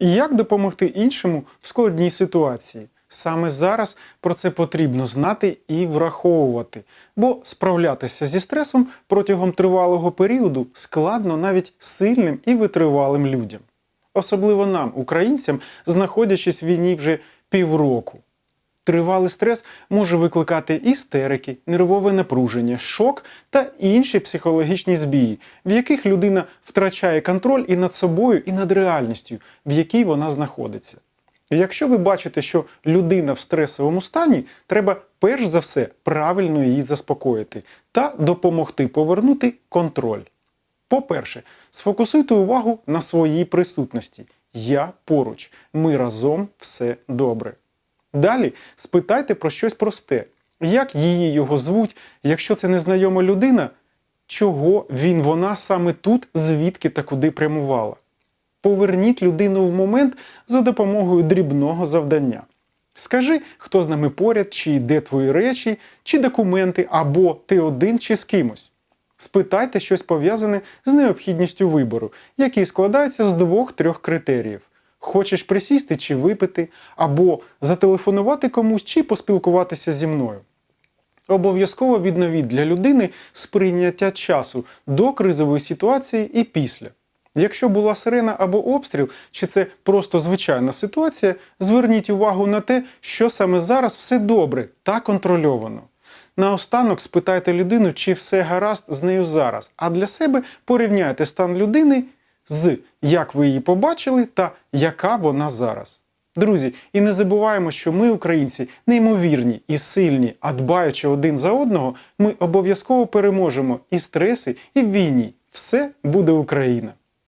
І як допомогти іншому в складній ситуації? Саме зараз про це потрібно знати і враховувати, бо справлятися зі стресом протягом тривалого періоду складно навіть сильним і витривалим людям. Особливо нам, українцям, знаходячись в війні вже півроку. Тривалий стрес може викликати істерики, нервове напруження, шок та інші психологічні збії, в яких людина втрачає контроль і над собою, і над реальністю, в якій вона знаходиться. Якщо ви бачите, що людина в стресовому стані, треба перш за все правильно її заспокоїти та допомогти повернути контроль. По-перше, сфокусуйте увагу на своїй присутності. Я поруч. Ми разом все добре. Далі спитайте про щось просте. Як її його звуть, якщо це незнайома людина, чого він вона саме тут, звідки та куди прямувала. Поверніть людину в момент за допомогою дрібного завдання. Скажи, хто з нами поряд, чи де твої речі, чи документи, або ти один, чи з кимось. Спитайте щось пов'язане з необхідністю вибору, який складається з двох-трьох критеріїв: хочеш присісти чи випити, або зателефонувати комусь, чи поспілкуватися зі мною. Обов'язково відновіть для людини сприйняття часу до кризової ситуації і після. Якщо була сирена або обстріл, чи це просто звичайна ситуація, зверніть увагу на те, що саме зараз все добре та контрольовано. Наостанок спитайте людину, чи все гаразд з нею зараз, а для себе порівняйте стан людини з як ви її побачили та яка вона зараз. Друзі, і не забуваємо, що ми, українці, неймовірні і сильні, а дбаючи один за одного, ми обов'язково переможемо і стреси, і в війні. Все буде Україна!